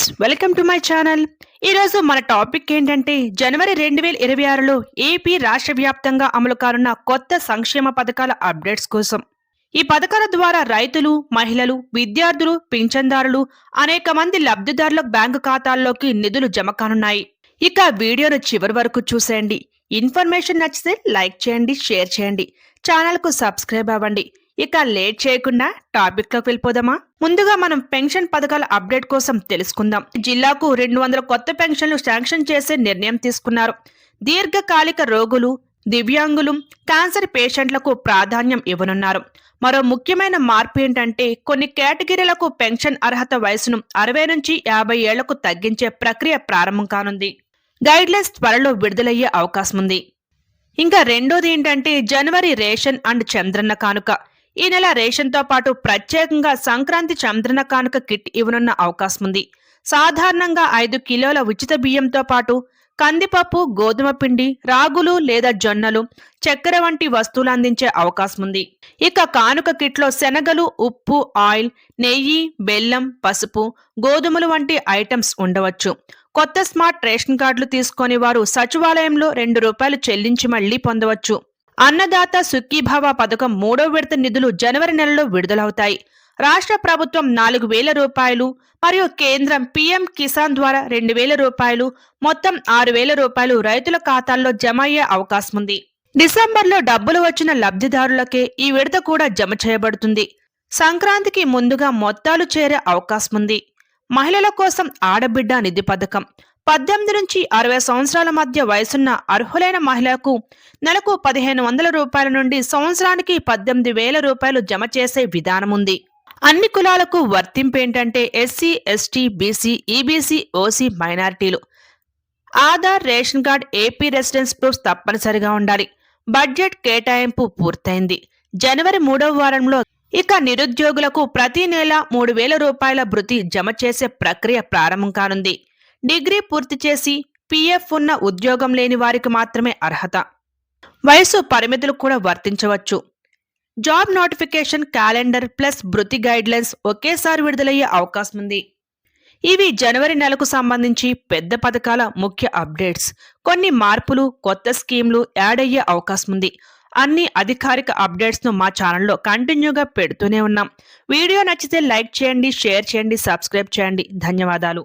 Friends welcome to my channel. ఈరోజు మన topic ఏంటంటే జనవరి రెండు వేల ఇరవై ఆరులో ఏపీ రాష్ట్ర వ్యాప్తంగా అమలు కానున్న కొత్త సంక్షేమ పథకాల అప్డేట్స్ కోసం. ఈ పథకాల ద్వారా రైతులు మహిళలు విద్యార్థులు పింఛన్దారులు అనేక మంది లబ్ధిదారుల బ్యాంకు ఖాతాల్లోకి నిధులు జమ కానున్నాయి. ఇక వీడియోను చివరి వరకు చూసేయండి. ఇన్ఫర్మేషన్ నచ్చితే లైక్ చేయండి షేర్ చేయండి. ఛానల్కు సబ్స్క్రైబ్ అవ్వండి. ఇక లేట్ చేయకుండా టాపిక్లోకి వెళ్ళిపోదామా? ముందుగా మనం పెన్షన్ పథకాల అప్డేట్ కోసం తెలుసుకుందాం. జిల్లాకు రెండు వందల కొత్త పెన్షన్లు శాంక్షన్ చేసే నిర్ణయం తీసుకున్నారు. దీర్ఘకాలిక రోగులు దివ్యాంగులు క్యాన్సర్ పేషెంట్లకు ప్రాధాన్యం ఇవ్వనున్నారు. మరో ముఖ్యమైన మార్పు ఏంటంటే కొన్ని కేటగిరీలకు పెన్షన్ అర్హత వయసును అరవై నుంచి యాభై ఏళ్ళకు తగ్గించే ప్రక్రియ ప్రారంభం కానుంది. గైడ్లైన్స్ త్వరలో విడుదలయ్యే అవకాశం ఉంది ఇంకా రెండోది ఏంటంటే జనవరి రేషన్ అండ్ చంద్రన్న కానుక. ఈ నెల రేషన్తో పాటు ప్రత్యేకంగా సంక్రాంతి చంద్రన కానుక కిట్ ఇవ్వనున్న అవకాశం ఉంది సాధారణంగా ఐదు కిలోల ఉచిత బియ్యంతో పాటు కందిపప్పు గోధుమ పిండి రాగులు లేదా జొన్నలు చక్కెర వంటి వస్తువులు అందించే అవకాశం ఉంది ఇక కానుక కిట్లో శనగలు ఉప్పు ఆయిల్ నెయ్యి బెల్లం పసుపు గోధుమలు వంటి ఐటమ్స్ ఉండవచ్చు. కొత్త స్మార్ట్ రేషన్ కార్డులు తీసుకొని వారు సచివాలయంలో రెండు రూపాయలు చెల్లించి మళ్ళీ పొందవచ్చు. అన్నదాత సుఖీభావ పథకం మూడో విడత నిధులు జనవరి నెలలో విడుదలవుతాయి. రాష్ట్ర ప్రభుత్వం నాలుగు వేల రూపాయలు మరియు కేంద్రం పీఎం కిసాన్ ద్వారా రెండు వేల రూపాయలు మొత్తం ఆరు వేల రూపాయలు రైతుల ఖాతాల్లో జమ అయ్యే అవకాశం ఉంది. డిసెంబర్లో డబ్బులు వచ్చిన లబ్ధిదారులకే ఈ విడత కూడా జమ చేయబడుతుంది. సంక్రాంతికి ముందుగా మొత్తాలు చేరే అవకాశం ఉంది. మహిళల కోసం ఆడబిడ్డ నిధి పథకం పద్దెనిమిది నుంచి అరవై సంవత్సరాల మధ్య వయసున్న అర్హులైన మహిళకు నెలకు పదిహేను వందల రూపాయల నుండి సంవత్సరానికి పద్దెనిమిది వేల రూపాయలు జమ చేసే విధానం ఉంది. అన్ని కులాలకు వర్తింపు ఏంటంటే SC ST BC EBC OC మైనారిటీలు. Aadhaar ration card AP residence proof తప్పనిసరిగా ఉండాలి. బడ్జెట్ కేటాయింపు పూర్తయింది. జనవరి మూడవ వారంలో ఇక నిరుద్యోగులకు ప్రతి నెల మూడు వేల రూపాయల భృతి జమ చేసే ప్రక్రియ ప్రారంభం కానుంది. డిగ్రీ పూర్తి చేసి పీఎఫ్ ఉన్న ఉద్యోగం లేని వారికి మాత్రమే అర్హత. వయసు పరిమితులు కూడా వర్తించవచ్చు. జాబ్ నోటిఫికేషన్ క్యాలెండర్ ప్లస్ భృతి గైడ్లైన్స్ ఒకేసారి విడుదలయ్యే అవకాశం ఉంది ఇవి జనవరి నెలకు సంబంధించి పెద్ద పథకాల ముఖ్య అప్డేట్స్. కొన్ని మార్పులు కొత్త స్కీమ్లు యాడ్ అయ్యే అవకాశం ఉంది అన్ని అధికారిక అప్డేట్స్ను మా ఛానల్లో కంటిన్యూగా పెడుతూనే ఉన్నాం. వీడియో నచ్చితే లైక్ చేయండి షేర్ చేయండి సబ్స్క్రైబ్ చేయండి. ధన్యవాదాలు.